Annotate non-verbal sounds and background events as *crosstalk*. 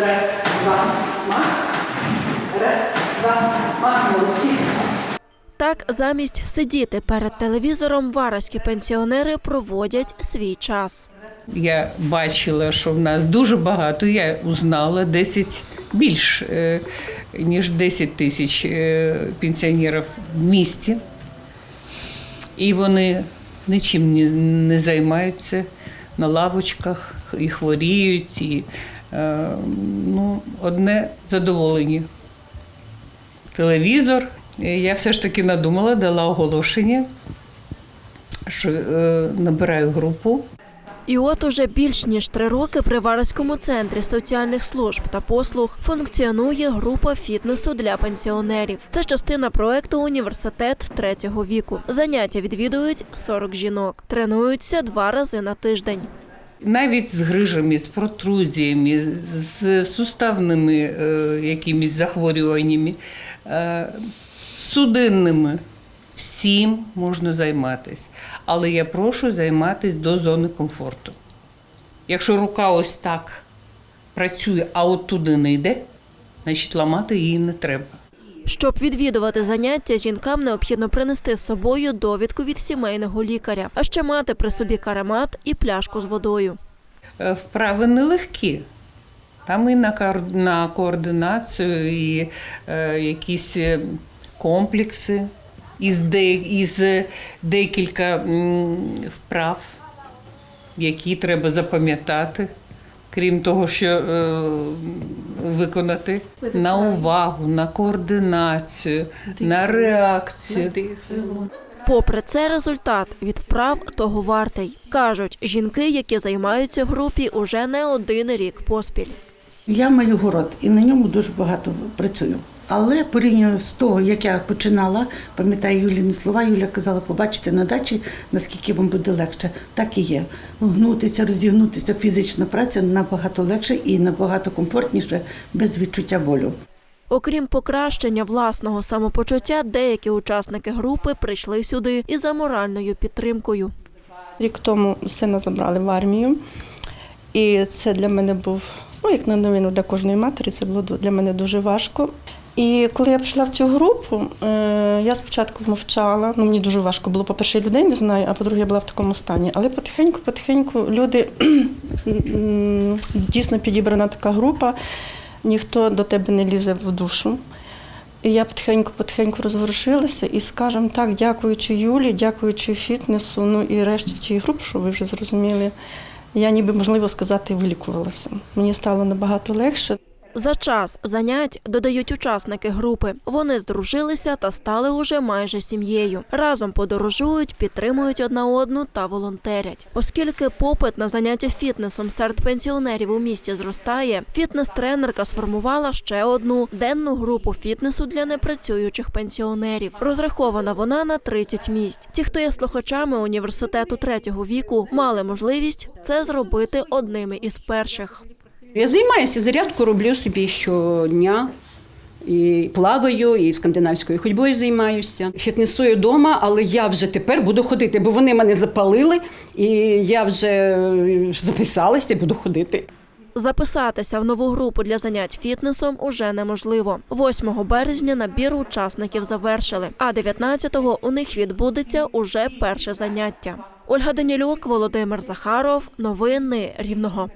Раз, два, мах. Раз, два, мах. Молодці. Так, замість сидіти перед телевізором, вараські пенсіонери проводять свій час. Я бачила, що в нас дуже багато. Я узнала 10, більш е, ніж 10 тисяч е, пенсіонерів в місті. І вони нічим не, займаються на лавочках і хворіють. І, ну, одне задоволення. Телевізор. Я все ж таки надумала, дала оголошення, що е, набираю групу. І от уже більш ніж три роки при Вараському центрі соціальних служб та послуг функціонує група фітнесу для пенсіонерів. Це частина проекту Університет третього віку. Заняття відвідують 40 жінок, тренуються два рази на тиждень. Навіть з грижами, з протрузіями, з суставними е, якимись захворюваннями, е, судинними. Всім можна займатися. Але я прошу займатися до зони комфорту. Якщо рука ось так працює, а от не йде, значить ламати її не треба. Щоб відвідувати заняття, жінкам необхідно принести з собою довідку від сімейного лікаря, а ще мати при собі каремат і пляшку з водою. Е, Вправи нелегкі. Там і на, координацію, і е, якісь е, комплекси із, де, із е, декілька вправ, які треба запам'ятати, крім того, що е, виконати. На увагу, на координацію, на реакцію. Попри це, результат від вправ того вартий. Кажуть, жінки, які займаються в групі, уже не один рік поспіль. Я маю город і на ньому дуже багато працюю. Але порівняно з того, як я починала, пам'ятаю Юліні слова, Юля казала, побачите на дачі, наскільки вам буде легше. Так і є. Гнутися, розігнутися, фізична праця набагато легше і набагато комфортніше, без відчуття болю. Окрім покращення власного самопочуття, деякі учасники групи прийшли сюди і за моральною підтримкою. Рік тому сина забрали в армію, і це для мене був, ну як на новину для кожної матері, це було для мене дуже важко. І коли я прийшла в цю групу, е, я спочатку мовчала. Ну мені дуже важко було. По-перше, людей не знаю, а по-друге, я була в такому стані. Але потихеньку, потихеньку люди *clears throat* дійсно підібрана така група, ніхто до тебе не лізе в душу. І я потихеньку-потихеньку розворушилася і, скажімо так, дякуючи Юлі, дякуючи фітнесу, ну і решті цієї групи, що ви вже зрозуміли, я ніби, можливо сказати, вилікувалася. Мені стало набагато легше. За час занять додають учасники групи. Вони здружилися та стали уже майже сім'єю. Разом подорожують, підтримують одна одну та волонтерять. Оскільки попит на заняття фітнесом серед пенсіонерів у місті зростає, фітнес-тренерка сформувала ще одну денну групу фітнесу для непрацюючих пенсіонерів. Розрахована вона на 30 місць. Ті, хто є слухачами університету третього віку, мали можливість це зробити одними із перших. Я займаюся зарядку, роблю собі щодня. І плаваю, і скандинавською ходьбою займаюся. Фітнесую вдома, але я вже тепер буду ходити, бо вони мене запалили, і я вже записалася і буду ходити. Записатися в нову групу для занять фітнесом уже неможливо. 8 березня набір учасників завершили, а 19-го у них відбудеться уже перше заняття. Ольга Данілюк, Володимир Захаров. Новини Рівного.